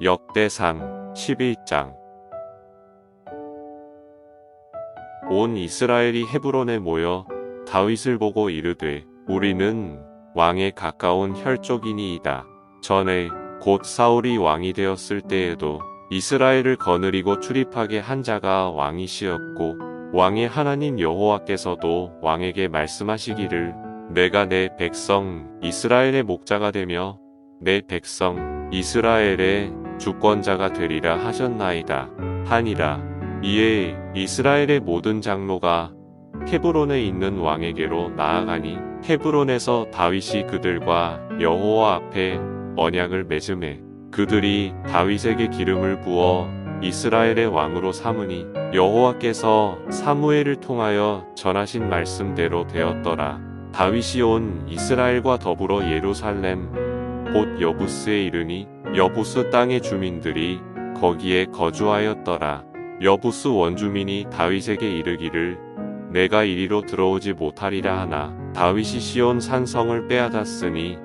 역대상 11장 온 이스라엘이 헤브론에 모여 다윗을 보고 이르되 우리는 왕에 가까운 혈족이니이다. 전에 곧 사울이 왕이 되었을 때에도 이스라엘을 거느리고 출입하게 한 자가 왕이시었고 왕의 하나님 여호와께서도 왕에게 말씀하시기를 내가 내 백성 이스라엘의 목자가 되며 내 백성 이스라엘의 주권자가 되리라 하셨나이다 하니라 이에 이스라엘의 모든 장로가 헤브론에 있는 왕에게로 나아가니 헤브론에서 다윗이 그들과 여호와 앞에 언약을 맺음에 그들이 다윗에게 기름을 부어 이스라엘의 왕으로 삼으니 여호와께서 사무엘을 통하여 전하신 말씀대로 되었더라. 다윗이 온 이스라엘과 더불어 예루살렘 곧 여부스에 이르니 여부스 땅의 주민들이 거기에 거주하였더라. 여부스 원주민이 다윗에게 이르기를 내가 이리로 들어오지 못하리라 하나 다윗이 시온 산성을 빼앗았으니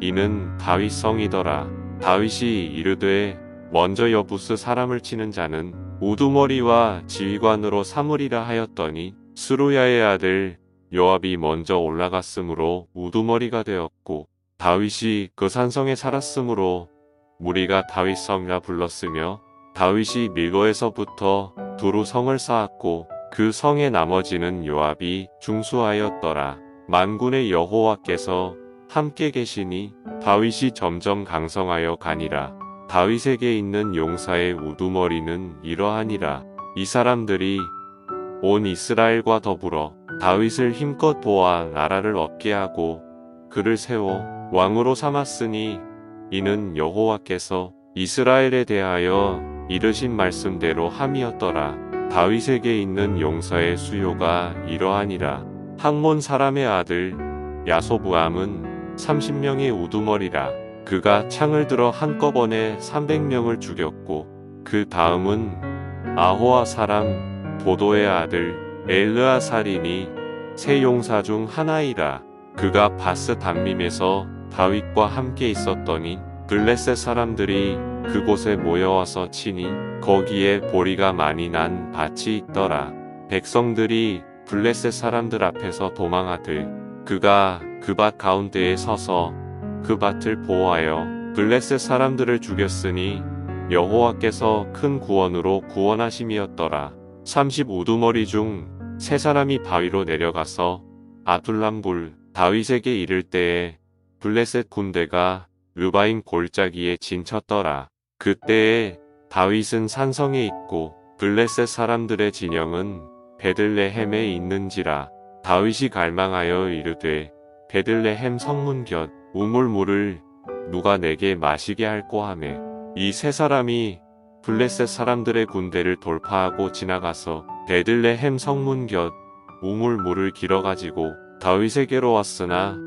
이는 다윗 성이더라. 다윗이 이르되 먼저 여부스 사람을 치는 자는 우두머리와 지휘관으로 삼으리라 하였더니 수루야의 아들 요압이 먼저 올라갔으므로 우두머리가 되었고 다윗이 그 산성에 살았으므로 무리가 다윗 성이라 불렀으며 다윗이 밀고에서부터 두루 성을 쌓았고 그 성의 나머지는 요압이 중수하였더라. 만군의 여호와께서 함께 계시니 다윗이 점점 강성하여 가니라. 다윗에게 있는 용사의 우두머리는 이러하니라. 이 사람들이 온 이스라엘과 더불어 다윗을 힘껏 도와 나라를 얻게 하고 그를 세워 왕으로 삼았으니 이는 여호와께서 이스라엘에 대하여 이르신 말씀대로 함이었더라. 다윗에게 있는 용사의 수요가 이러하니라. 항몬 사람의 아들 야소부암은 30명의 우두머리라. 그가 창을 들어 한꺼번에 300명을 죽였고 그 다음은 아호아 사람 도도의 아들 엘르아살이니 세 용사 중 하나이라. 그가 바스 단밈에서 다윗과 함께 있었더니 블레셋 사람들이 그곳에 모여와서 치니 거기에 보리가 많이 난 밭이 있더라. 백성들이 블레셋 사람들 앞에서 도망하되 그가 그 밭 가운데에 서서 그 밭을 보호하여 블레셋 사람들을 죽였으니 여호와께서 큰 구원으로 구원하심이었더라. 35두머리 중 세 사람이 바위로 내려가서 아둘람불 다윗에게 이를 때에 블레셋 군대가 르바임 골짜기에 진쳤더라. 그때에 다윗은 산성에 있고 블레셋 사람들의 진영은 베들레헴에 있는지라 다윗이 갈망하여 이르되 베들레헴 성문 곁 우물물을 누가 내게 마시게 할꼬 하매 이 세 사람이 블레셋 사람들의 군대를 돌파하고 지나가서 베들레헴 성문 곁 우물물을 길어가지고 다윗에게로 왔으나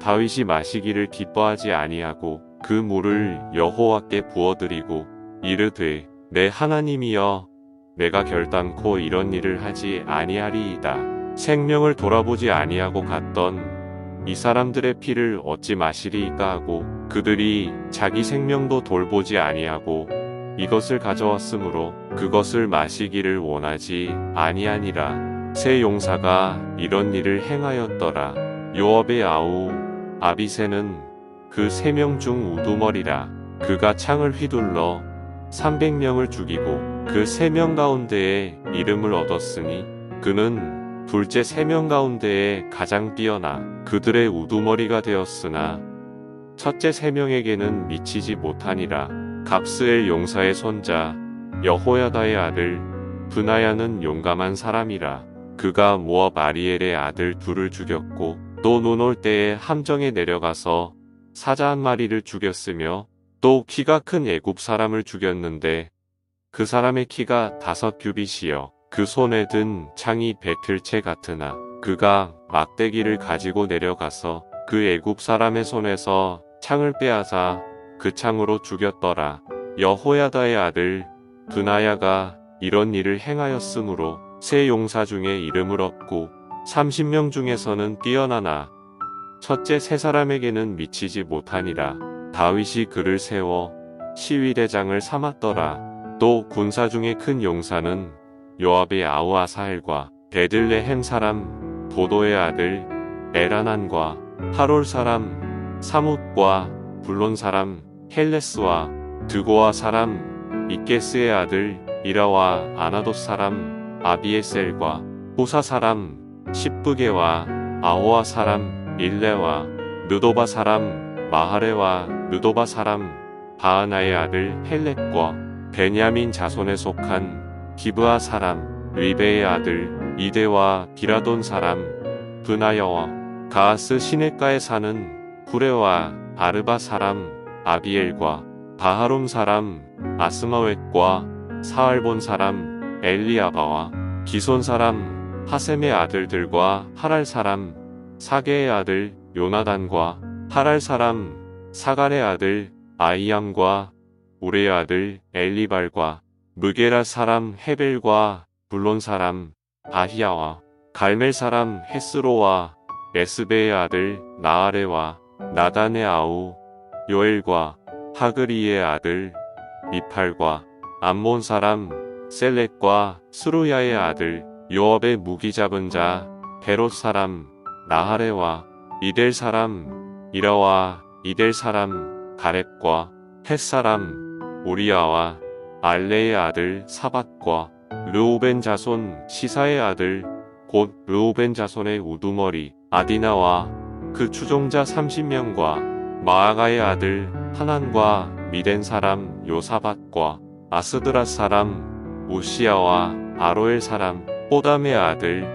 다윗이 마시기를 기뻐하지 아니하고 그 물을 여호와께 부어드리고 이르되 내 하나님이여 내가 결단코 이런 일을 하지 아니하리이다. 생명을 돌아보지 아니하고 갔던 이 사람들의 피를 어찌 마시리이까 하고 그들이 자기 생명도 돌보지 아니하고 이것을 가져왔으므로 그것을 마시기를 원하지 아니하니라. 새 용사가 이런 일을 행하였더라. 요업의 아우 아비세는 그 세 명 중 우두머리라. 그가 창을 휘둘러 300명을 죽이고 그 세 명 가운데에 이름을 얻었으니 그는 둘째 세 명 가운데에 가장 뛰어나 그들의 우두머리가 되었으나 첫째 세 명에게는 미치지 못하니라. 갑스엘 용사의 손자 여호야다의 아들 분하야는 용감한 사람이라. 그가 모압 아리엘의 아들 둘을 죽였고 또 눈 올 때에 함정에 내려가서 사자 한 마리를 죽였으며 또 키가 큰 애굽 사람을 죽였는데 그 사람의 키가 다섯 규빗이여 그 손에 든 창이 배틀채 같으나 그가 막대기를 가지고 내려가서 그 애굽 사람의 손에서 창을 빼앗아 그 창으로 죽였더라. 여호야다의 아들 드나야가 이런 일을 행하였으므로 세 용사 중에 이름을 얻고 30명 중에서는 뛰어나나 첫째 세 사람에게는 미치지 못하니라. 다윗이 그를 세워 시위대장을 삼았더라. 또 군사 중에 큰 용사는 요압의 아우 아사헬과 베들레헴 사람 도도의 아들 에라난과 하롤 사람 사뭇과 불론 사람 헬레스와 드고아 사람 이게스의 아들 이라와 아나돗 사람 아비에셀과 호사 사람 십부게와 아호아 사람 일레와 느도바 사람 마하레와 느도바 사람 바하나의 아들 헬렉과 베냐민 자손에 속한 기브아 사람 리베의 아들 이데와 비라돈 사람 브나여와 가하스 시내가에 사는 구레와 아르바 사람 아비엘과 바하롬 사람 아스마웻과 사알본 사람 엘리아바와 기손 사람 하셈의 아들들과 하랄 사람 사게의 아들 요나단과 하랄 사람 사갈의 아들 아이암과 우레의 아들 엘리발과 무게라 사람 헤벨과 불론 사람 아히야와 갈멜 사람 헤스로와 에스베의 아들 나아레와 나단의 아우 요엘과 하그리의 아들 미팔과 암몬 사람 셀렉과 스루야의 아들 요업의 무기 잡은 자 베롯 사람 나하레와 이델 사람 이라와 이델 사람 가렙과 헷 사람 우리아와 알레의 아들 사밧과 르우벤 자손 시사의 아들 곧 르우벤 자손의 우두머리 아디나와 그 추종자 30명과 마아가의 아들 하난과 미덴 사람 요사밧과 아스드라 사람 우시아와 아로엘 사람 호담의 아들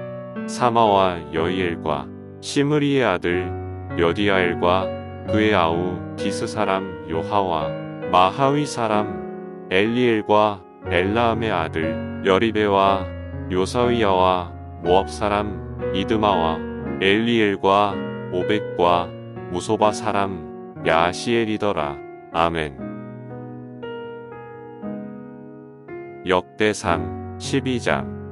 사마와 여이엘과 시므리의 아들 여디아엘과 그의 아우 디스 사람 요하와 마하위 사람 엘리엘과 엘라함의 아들 여리베와 요사위야와 모압 사람 이드마와 엘리엘과 오백과 무소바 사람 야시엘이더라. 아멘. 역대상 12장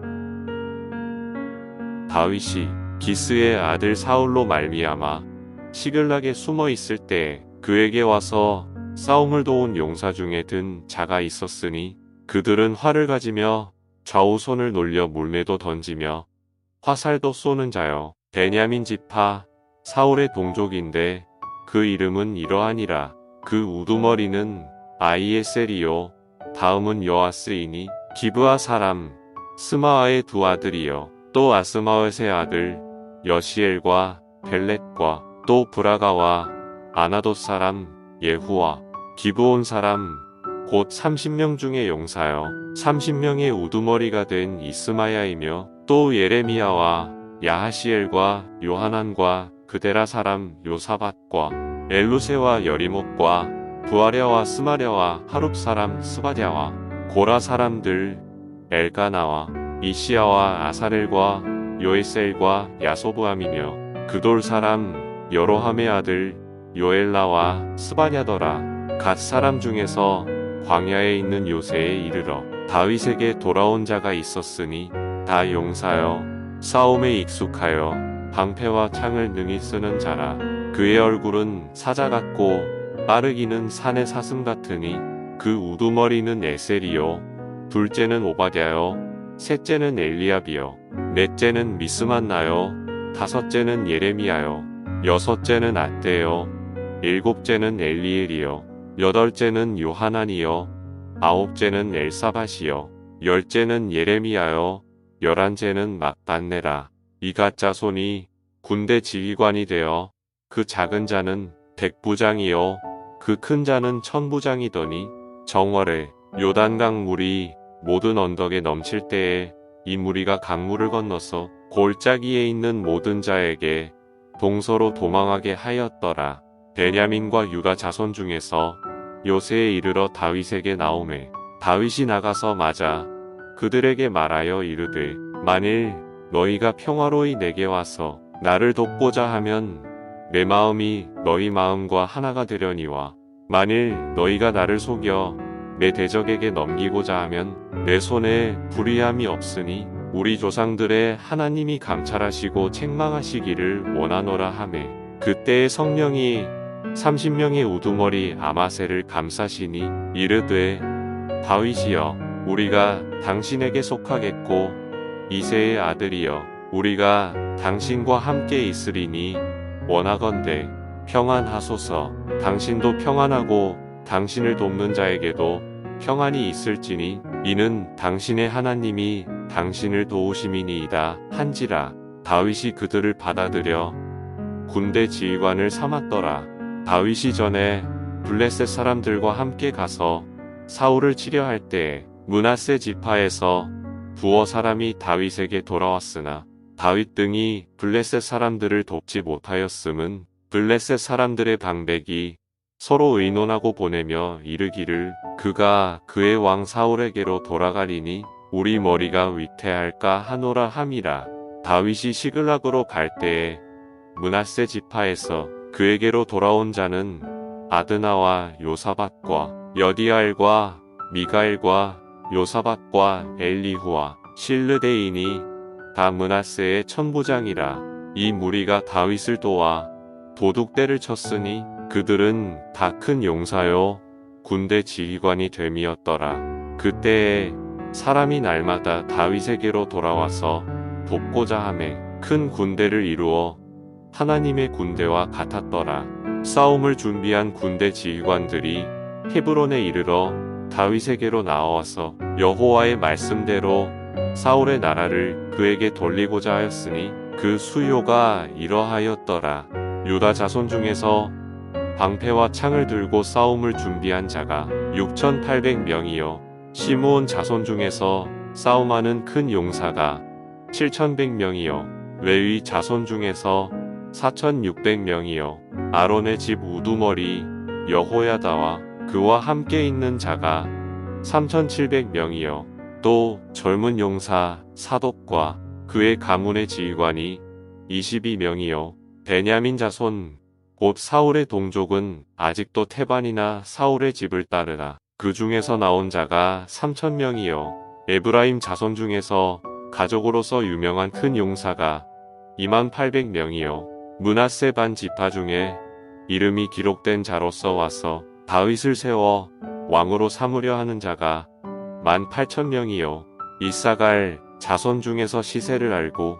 다윗이 기스의 아들 사울로 말미암아 시글락에 숨어 있을 때 그에게 와서 싸움을 도운 용사 중에 든 자가 있었으니 그들은 활을 가지며 좌우손을 놀려 물매도 던지며 화살도 쏘는 자여 베냐민 지파 사울의 동족인데 그 이름은 이러하니라. 그 우두머리는 아이에셀이요. 다음은 요아스이니 기브아 사람 스마아의 두 아들이요 또 아스마웻의 아들 여시엘과 벨렛과 또 브라가와 아나돗 사람 예후와 기브온 사람 곧 30명 중의 용사여 30명의 우두머리가 된 이스마야이며 또 예레미야와 야하시엘과 요하난과 그데라 사람 요사밧과 엘루세와 여리목과 부아랴와 스마랴와 하룹 사람 스바랴와 고라 사람들 엘가나와 이시야와 아사렐과 요에셀과 야소부함이며 그돌 사람 여로함의 아들 요엘라와 스바냐더라. 갓 사람 중에서 광야에 있는 요새에 이르러 다윗에게 돌아온 자가 있었으니 다 용사여 싸움에 익숙하여 방패와 창을 능히 쓰는 자라. 그의 얼굴은 사자 같고 빠르기는 산의 사슴 같으니 그 우두머리는 에셀이요. 둘째는 오바댜요 셋째는 엘리압이요. 넷째는 미스만나요. 다섯째는 예레미야요. 여섯째는 아떼요. 일곱째는 엘리엘이요. 여덟째는 요하난이요. 아홉째는 엘사밭이요. 열째는 예레미야요. 열한째는 막반네라. 이갓 자손이 군대 지휘관이 되어 그 작은 자는 백부장이요. 그 큰 자는 천부장이더니 정월에 요단강 물이 모든 언덕에 넘칠 때에 이 무리가 강물을 건너서 골짜기에 있는 모든 자에게 동서로 도망하게 하였더라. 베냐민과 유다 자손 중에서 요새에 이르러 다윗에게 나오매 다윗이 나가서 맞아 그들에게 말하여 이르되 만일 너희가 평화로이 내게 와서 나를 돕고자 하면 내 마음이 너희 마음과 하나가 되려니와 만일 너희가 나를 속여 내 대적에게 넘기고자 하면 내 손에 불의함이 없으니 우리 조상들의 하나님이 감찰하시고 책망하시기를 원하노라 하매. 그때의 성령이 30명의 우두머리 아마새를 감싸시니 이르되 다윗이여 우리가 당신에게 속하겠고 이세의 아들이여 우리가 당신과 함께 있으리니 원하건대 평안하소서. 당신도 평안하고 당신을 돕는 자에게도 평안이 있을지니 이는 당신의 하나님이 당신을 도우심이니이다 한지라. 다윗이 그들을 받아들여 군대 지휘관을 삼았더라. 다윗이 전에 블레셋 사람들과 함께 가서 사울을 치려할 때에 문하세 지파에서 부어 사람이 다윗에게 돌아왔으나 다윗 등이 블레셋 사람들을 돕지 못하였음은 블레셋 사람들의 방백이 서로 의논하고 보내며 이르기를 그가 그의 왕 사울에게로 돌아가리니 우리 머리가 위태할까 하노라 함이라. 다윗이 시글락으로 갈 때에 문하세 지파에서 그에게로 돌아온 자는 아드나와 요사밭과 여디알과 미가엘과 요사밭과 엘리후와 실르데인이 다 문하세의 천부장이라. 이 무리가 다윗을 도와 도둑대를 쳤으니 그들은 다 큰 용사요 군대 지휘관이 됨이었더라 그때에 사람이 날마다 다윗에게로 돌아와서 돕고자 함에 큰 군대를 이루어 하나님의 군대와 같았더라 싸움을 준비한 군대 지휘관들이 헤브론에 이르러 다윗에게로 나와서 여호와의 말씀대로 사울의 나라를 그에게 돌리고자 하였으니 그 수요가 이러하였더라. 유다 자손 중에서 방패와 창을 들고 싸움을 준비한 자가 6,800명이요. 시므온 자손 중에서 싸움하는 큰 용사가 7,100명이요. 레위 자손 중에서 4,600명이요. 아론의 집 우두머리 여호야다와 그와 함께 있는 자가 3,700명이요. 또 젊은 용사 사독과 그의 가문의 지휘관이 22명이요. 베냐민 자손 곧 사울의 동족은 아직도 태반이나 사울의 집을 따르라. 그 중에서 나온 자가 3천 명이요. 에브라임 자손 중에서 가족으로서 유명한 큰 용사가 2만 800명이요. 문하세 반 지파 중에 이름이 기록된 자로서 와서 다윗을 세워 왕으로 삼으려 하는 자가 1만 8천 명이요. 이사갈 자손 중에서 시세를 알고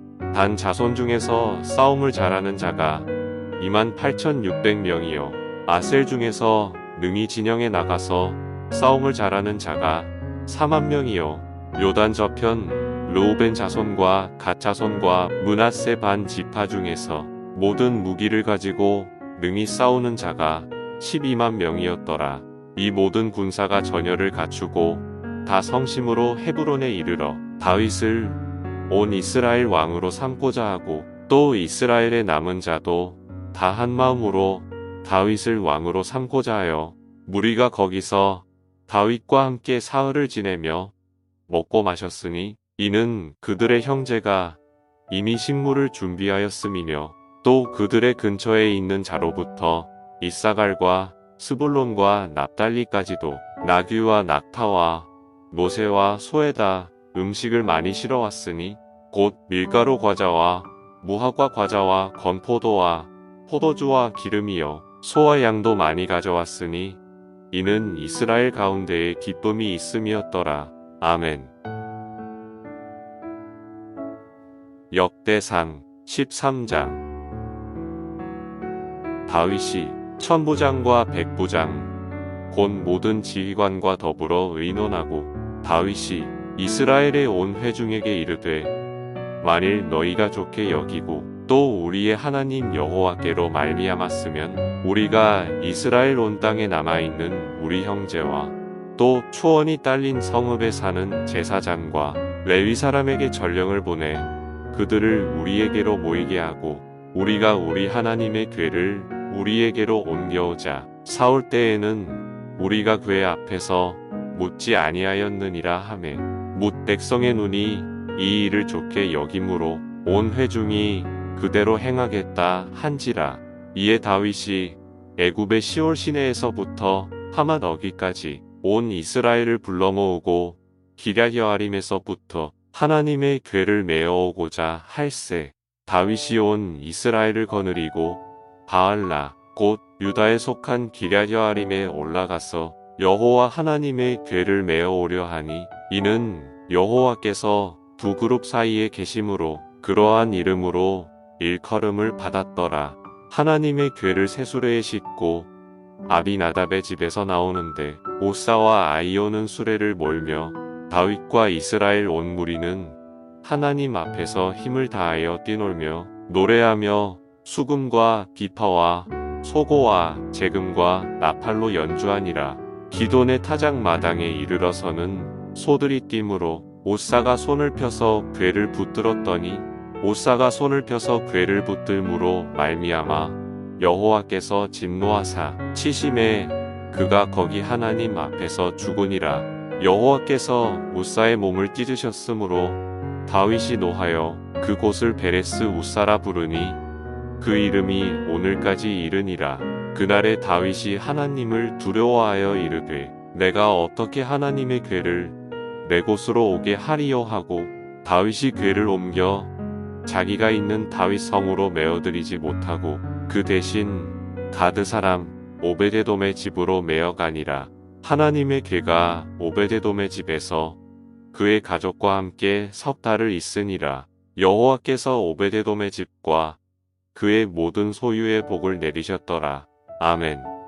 단 자손 중에서 싸움을 잘하는 자가 2만 8,600명이요. 아셀 중에서 능히 진영에 나가서 싸움을 잘하는 자가 4만 명이요. 요단 저편 르우벤 자손과 갓 자손과 문하세 반 지파 중에서 모든 무기를 가지고 능히 싸우는 자가 12만 명이었더라. 이 모든 군사가 전열을 갖추고 다 성심으로 헤브론에 이르러 다윗을 온 이스라엘 왕으로 삼고자 하고 또 이스라엘의 남은 자도 다 한 마음으로 다윗을 왕으로 삼고자 하여 무리가 거기서 다윗과 함께 사흘을 지내며 먹고 마셨으니 이는 그들의 형제가 이미 식물을 준비하였음이며 또 그들의 근처에 있는 자로부터 이사갈과 스불론과 납달리까지도 나귀와 낙타와 모세와 소에다 음식을 많이 실어왔으니 곧 밀가루 과자와 무화과 과자와 건포도와 포도주와 기름이요 소와 양도 많이 가져왔으니 이는 이스라엘 가운데에 기쁨이 있음이었더라. 아멘. 역대상 13장 다윗이 천부장과 백부장 곧 모든 지휘관과 더불어 의논하고 다윗이 이스라엘의 온 회중에게 이르되 만일 너희가 좋게 여기고 또 우리의 하나님 여호와께로 말미암았으면 우리가 이스라엘 온 땅에 남아 있는 우리 형제와 또 초원이 딸린 성읍에 사는 제사장과 레위 사람에게 전령을 보내 그들을 우리에게로 모이게 하고 우리가 우리 하나님의 괴를 우리에게로 옮겨오자 사울 때에는 우리가 그의 앞에서 묻지 아니하였느니라 하매 묻 백성의 눈이 이 일을 좋게 여김으로 온 회중이 그대로 행하겠다 한지라. 이에 다윗이 애굽의 시올 시내에서부터 하맛 어기까지 온 이스라엘을 불러 모으고 기랴 여아림에서부터 하나님의 궤를 메어오고자 할세. 다윗이 온 이스라엘을 거느리고 바알라 곧 유다에 속한 기랴 여아림에 올라가서 여호와 하나님의 궤를 메어오려 하니 이는 여호와께서 두 그룹 사이에 계심으로 그러한 이름으로 일컬음을 받았더라. 하나님의 궤를 세수레에 싣고 아비나답의 집에서 나오는데 오사와 아이오는 수레를 몰며 다윗과 이스라엘 온 무리는 하나님 앞에서 힘을 다하여 뛰놀며 노래하며 수금과 기파와 소고와 재금과 나팔로 연주하니라. 기돈의 타작 마당에 이르러서는 소들이 뛰므로 오사가 손을 펴서 궤를 붙들었더니 오사가 손을 펴서 궤를 붙들므로 말미암아 여호와께서 진노하사 치심에 그가 거기 하나님 앞에서 죽으니라. 여호와께서 우사의 몸을 찢으셨으므로 다윗이 노하여 그곳을 베레스 우사라 부르니 그 이름이 오늘까지 이르니라. 그날에 다윗이 하나님을 두려워하여 이르되 내가 어떻게 하나님의 궤를 내 곳으로 오게 하리요 하고 다윗이 궤를 옮겨 자기가 있는 다윗 성으로 메어들이지 못하고 그 대신 가드 사람 오베데돔의 집으로 메어가니라. 하나님의 궤가 오베데돔의 집에서 그의 가족과 함께 석 달을 있으니라. 여호와께서 오베데돔의 집과 그의 모든 소유의 복을 내리셨더라. 아멘.